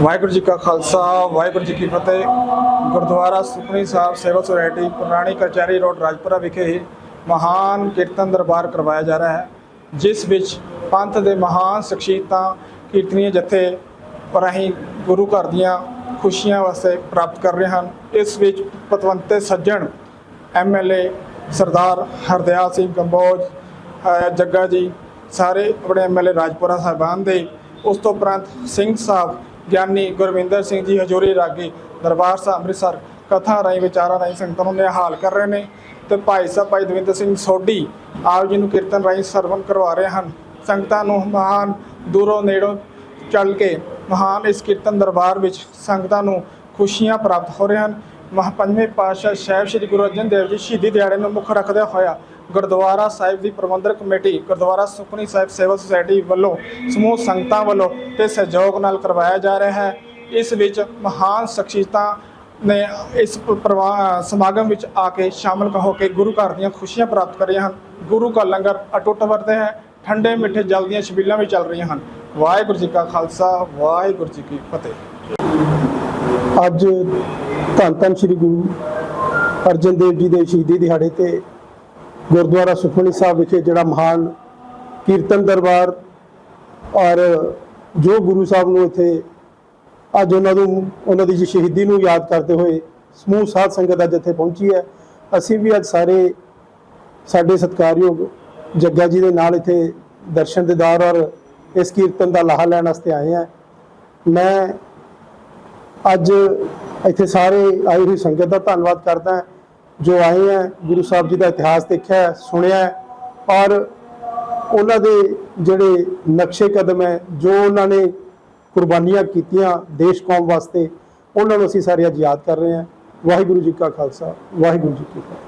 ਵਾਹਿਗੁਰੂ ਜੀ ਕਾ ਖਾਲਸਾ, ਵਾਹਿਗੁਰੂ ਜੀ ਕੀ ਫਤਿਹ। ਗੁਰਦੁਆਰਾ ਸੁਖਣੀ ਸਾਹਿਬ ਸੇਵਾ ਸੁਸਾਇਟੀ ਪੁਰਾਣੀ ਕਚਹਿਰੀ ਰੋਡ ਰਾਜਪੁਰਾ ਵਿਖੇ ਹੀ ਮਹਾਨ ਕੀਰਤਨ ਦਰਬਾਰ ਕਰਵਾਇਆ ਜਾ ਰਿਹਾ ਹੈ, ਜਿਸ ਵਿੱਚ ਪੰਥ ਦੇ ਮਹਾਨ ਸ਼ਖਸੀਅਤਾਂ, ਕੀਰਤਨੀਏ ਜਥੇ ਪਰਹੀਂ ਗੁਰੂ ਘਰ ਦੀਆਂ ਖੁਸ਼ੀਆਂ ਵਾਸਤੇ ਪ੍ਰਾਪਤ ਕਰ ਰਹੇ ਹਨ। ਇਸ ਵਿੱਚ ਪਤਵੰਤੇ ਸੱਜਣ ਐਮਐਲਏ ਸਰਦਾਰ ਹਰਦਿਆਲ ਸਿੰਘ ਗੰਬੋਜ ਜੱਗਾ ਜੀ ਸਾਰੇ ਆਪਣੇ ਐਮਐਲਏ ਰਾਜਪੁਰਾ ਸਾਹਿਬਾਨ ਦੇ। ਉਸ ਤੋਂ ਉਪਰੰਤ ਸਿੰਘ ਸਾਹਿਬ, ਗਿਆਨੀ ਗੁਰਵਿੰਦਰ ਸਿੰਘ ਜੀ ਹਜੂਰੀ ਰਾਗੀ, ਦਰਬਾਰ ਸਾਹਿਬ, ਅੰਮ੍ਰਿਤਸਰ, ਕਥਾ ਰਾਹੀਂ, ਵਿਚਾਰਾਂ ਰਾਹੀਂ ਸੰਗਤਾਂ ਨੂੰ ਨਿਹਾਲ ਕਰ ਰਹੇ ਨੇ ਤੇ ਭਾਈ ਸਾਹਿਬ, ਭਾਈ ਦਵਿੰਦਰ ਸਿੰਘ ਸੋਢੀ ਆਪ ਜੀ ਨੂੰ ਕੀਰਤਨ ਰਾਹੀਂ ਸਰਵਨ ਕਰਵਾ ਰਹੇ ਹਨ। ਸੰਗਤਾਂ ਨੂੰ ਮਹਾਨ ਦੂਰੋਂ ਨੇੜੋਂ ਚੱਲ ਕੇ ਮਹਾਨ ਇਸ ਕੀਰਤਨ ਦਰਬਾਰ ਵਿੱਚ ਸੰਗਤਾਂ ਨੂੰ ਖੁਸ਼ੀਆਂ ਪ੍ਰਾਪਤ ਹੋ ਰਹੀਆਂ ਹਨ। ਮਹਾ ਪੰਜਵੇਂ ਪਾਤਸ਼ਾਹ ਸਾਹਿਬ ਸ੍ਰੀ ਗੁਰੂ ਅਰਜਨ ਦੇਵ ਜੀ ਸ਼ਹੀਦੀ ਦਿਹਾੜੇ ਨੂੰ ਮੁੱਖ ਰੱਖਦੇ ਹੋਇਆ ਗੁਰਦੁਆਰਾ ਸਾਹਿਬ ਦੀ ਪ੍ਰਬੰਧਕ ਕਮੇਟੀ, ਗੁਰਦੁਆਰਾ ਸੁਖਮਨੀ ਸਾਹਿਬ ਸੇਵਾ ਸੁਸਾਇਟੀ ਵੱਲੋਂ ਸਮੂਹ ਸੰਗਤਾਂ ਵੱਲੋਂ ਤੇ ਸਹਿਯੋਗ ਨਾਲ ਕਰਵਾਇਆ ਜਾ ਰਿਹਾ ਹੈ। ਇਸ ਵਿੱਚ ਮਹਾਨ ਸ਼ਖਸੀਅਤਾਂ ਨੇ ਇਸ ਪ- ਸਮਾਗਮ ਵਿੱਚ ਆ ਕੇ ਸ਼ਾਮਲ ਹੋ ਕੇ ਗੁਰੂ ਘਰ ਦੀਆਂ ਖੁਸ਼ੀਆਂ ਪ੍ਰਾਪਤ ਕਰ ਰਹੀਆਂ ਹਨ। ਗੁਰੂ ਕਾ ਲੰਗਰ ਅਟੁੱਟ ਵਰਤੇ ਹੈ, ਠੰਡੇ ਮਿੱਠੇ ਜਲ ਦੀਆਂ ਛਬੀਲਾਂ ਵੀ ਚੱਲ ਰਹੀਆਂ ਹਨ। ਵਾਹਿਗੁਰੂ ਜੀ ਕਾ ਖਾਲਸਾ, ਵਾਹਿਗੁਰੂ ਜੀ ਕੀ ਫਤਿਹ। ਅੱਜ ਧੰਨ ਧੰਨ ਸ੍ਰੀ ਗੁਰੂ ਅਰਜਨ ਦੇਵ ਜੀ ਦੇ ਸ਼ਹੀਦੀ ਦਿਹਾੜੇ ਤੇ ਗੁਰਦੁਆਰਾ ਸੁਖਮਨੀ ਸਾਹਿਬ ਵਿਖੇ ਜਿਹੜਾ ਮਹਾਨ ਕੀਰਤਨ ਦਰਬਾਰ ਔਰ ਜੋ ਗੁਰੂ ਸਾਹਿਬ ਨੂੰ ਇੱਥੇ ਅੱਜ ਉਹਨਾਂ ਨੂੰ, ਉਹਨਾਂ ਦੀ ਸ਼ਹੀਦੀ ਨੂੰ ਯਾਦ ਕਰਦੇ ਹੋਏ ਸਮੂਹ ਸਾਧ ਸੰਗਤ ਅੱਜ ਇੱਥੇ ਪਹੁੰਚੀ ਹੈ। ਅਸੀਂ ਵੀ ਅੱਜ ਸਾਰੇ ਸਾਡੇ ਸਤਿਕਾਰਯੋਗ ਜੱਗਾ ਜੀ ਦੇ ਨਾਲ ਇੱਥੇ ਦਰਸ਼ਨ ਦੀਦਾਰ ਔਰ ਇਸ ਕੀਰਤਨ ਦਾ ਲਾਹਾ ਲੈਣ ਵਾਸਤੇ ਆਏ ਹਾਂ। ਮੈਂ ਅੱਜ ਇੱਥੇ ਸਾਰੇ ਆਈ ਹੋਈ ਸੰਗਤ ਦਾ ਧੰਨਵਾਦ ਕਰਦਾ ਹਾਂ। ਜੋ ਆਏ ਹੈ ਗੁਰੂ ਸਾਹਿਬ ਜੀ ਦਾ ਇਤਿਹਾਸ ਦੇਖਿਆ, ਸੁਣਿਆ, ਔਰ ਉਹਨਾਂ ਦੇ ਜਿਹੜੇ ਨਕਸ਼ੇ ਕਦਮ ਹੈ, ਜੋ ਉਹਨਾਂ ਨੇ ਕੁਰਬਾਨੀਆਂ ਕੀਤੀਆਂ ਦੇਸ਼ ਕੌਮ ਵਾਸਤੇ, ਉਹਨਾਂ ਨੂੰ ਅਸੀਂ ਸਾਰੇ ਅੱਜ ਯਾਦ ਕਰ ਰਹੇ ਹਾਂ। ਵਾਹਿਗੁਰੂ ਜੀ ਕਾ ਖਾਲਸਾ, ਵਾਹਿਗੁਰੂ ਜੀ ਕੀ ਫਤਿਹ।